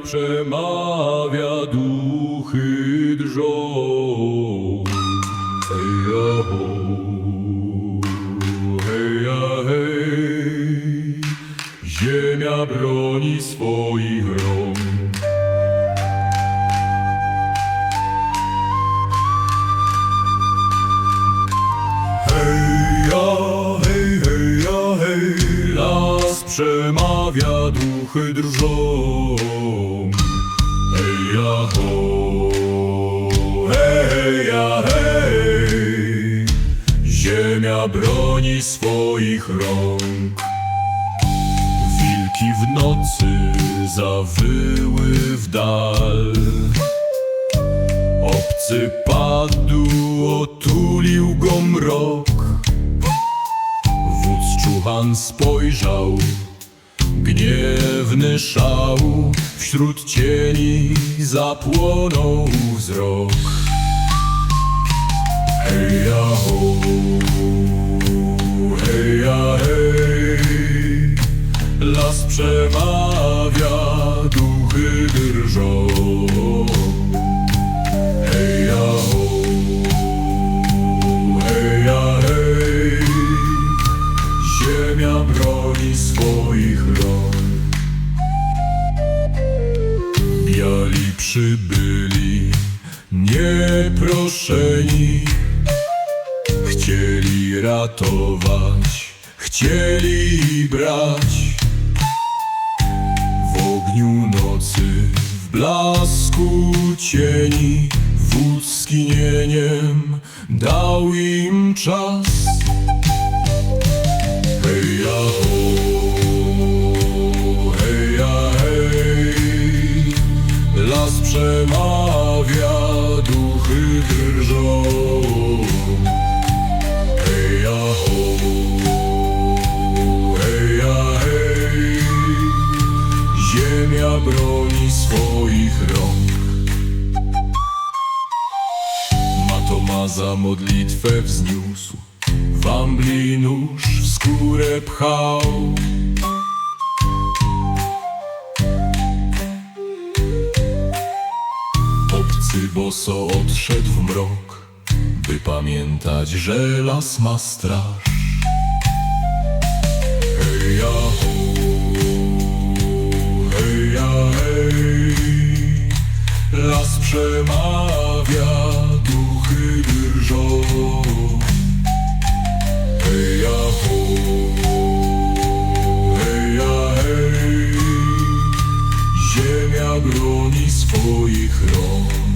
przemawia duchy drżą. Hej, ja, ho, hej, hej. Ziemia broni swą. Duchy drżą. Hej, ja, ho, hej, ja, hej, ziemia broni swoich rąk. Wilki w nocy zawyły w dal. Obcy padł, otulił go mrok. Wódz czuchan spojrzał, gniewny szał. Wśród cieni zapłonął wzrok. Hej, ja, ho, hej, ja, hej. Las przemawia, duchy drżą. Ziemia broni swoich rąk. Biali przybyli, nieproszeni. Chcieli ratować, chcieli brać. W ogniu nocy, w blasku cieni, wódz skinieniem dał im czas. Przemawia, duchy drżą. Hej, ja, ho, hej, ziemia broni swoich rąk. Matomaza modlitwę wzniósł, wambli nóż w skórę pchał. Boso odszedł w mrok, by pamiętać, że las ma straż. Hej, ja, ho, hej, ja, hej, las przemawia, duchy drżą. Hej, ja, ho, hej, ja, hej, ziemia broni swoich rąk.